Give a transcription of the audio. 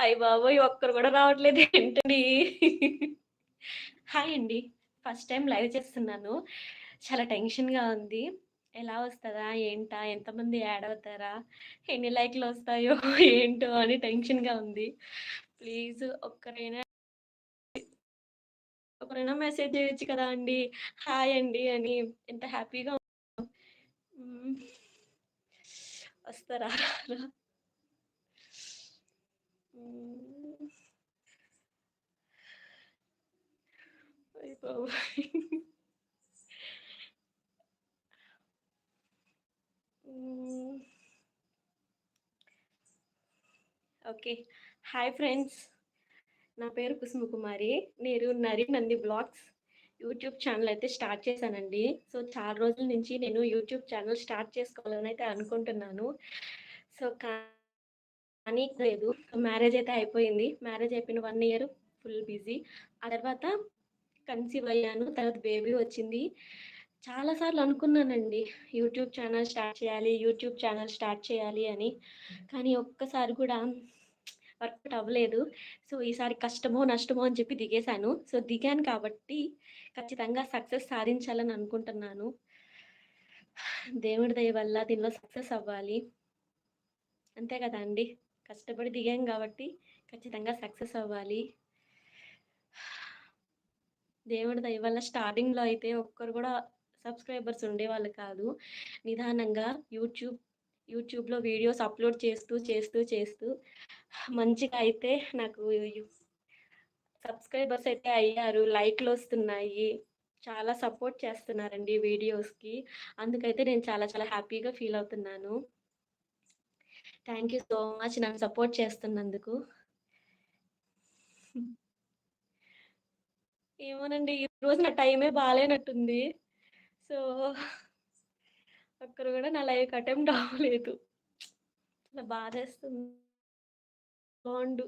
అయ్య బాబోయ్! ఒక్కరు కూడా రావట్లేదు ఏంటండి? హాయ్ అండి. ఫస్ట్ టైం లైవ్ చేస్తున్నాను. చాలా టెన్షన్‌గా ఉంది. ఎలా వస్తుందా ఏంటా? ఎంతమంది యాడ్ అవుతారా? ఎన్ని లైక్లు వస్తాయో ఏంటో అని టెన్షన్‌గా ఉంది. ప్లీజ్ ఒక్కరైనా ఒకరైనా మెసేజ్ చేయొచ్చు కదా అండి. హాయ్ అండి అని. ఎంత హ్యాపీగా వస్తారా? రారా? హ్మ్. అయ్య బాబోయ్! హ్మ్. ఓకే. Hi friends. నా పేరు కుసుమకుమారి నేను 'Nari Nandi vlogs' YouTube channel అయితే స్టార్ట్ చేశానండి. సో, చాలా రోజుల నుంచి నేను యూట్యూబ్ ఛానల్ స్టార్ట్ చేసుకోవాలని అయితే అనుకుంటున్నాను. సో, కా కానీ లేదు. మ్యారేజ్ అయితే అయిపోయింది. మ్యారేజ్ అయిపోయిన వన్ ఇయర్ ఫుల్ బిజీ. ఆ తర్వాత కన్సీవ్ అయ్యాను. తర్వాత బేబీ వచ్చింది. చాలా సార్లు అనుకున్నానండి. యూట్యూబ్ ఛానల్ స్టార్ట్ చేయాలి, యూట్యూబ్ ఛానల్ స్టార్ట్ చేయాలి అని. కానీ ఒక్కసారి కూడా వర్కౌట్ అవ్వలేదు. సో, ఈసారి కష్టమో, నష్టమో అని చెప్పి దిగేశాను. సో, దిగాను కాబట్టి ఖచ్చితంగా సక్సెస్ సాధించాలని అనుకుంటున్నాను. దేవుడి దయ వల్ల దీనిలో సక్సెస్ అవ్వాలి. అంతే కదా అండి కష్టపడి దిగాం కాబట్టి ఖచ్చితంగా సక్సెస్ అవ్వాలి. దేవుడి దయ వల్ల స్టార్టింగ్‌లో అయితే ఒక్కరు కూడా సబ్స్క్రైబర్స్ ఉండేవాళ్ళు కాదు. నిదానంగా యూట్యూబ్ యూట్యూబ్‌లో వీడియోస్ అప్‌లోడ్ చేస్తూ, చేస్తూ, చేస్తూ మంచిగా అయితే నాకు సబ్స్క్రైబర్స్ అయితే అయ్యారు. లైక్లు వస్తున్నాయి చాలా సపోర్ట్ చేస్తున్నారండి వీడియోస్‌కి. అందుకైతే నేను చాలా చాలా హ్యాపీగా ఫీల్ అవుతున్నాను. థ్యాంక్ యూ సో మచ్ నన్ను సపోర్ట్ చేస్తున్నందుకు. ఏమోనండి. ఈరోజు నా టైమే బాగాలేనట్టుంది సో, ఒక్కరు కూడా నా లైఫ్ అటెంప్ట్ అవ్వలేదు. అలా బాధేస్తుంది. బాగుండు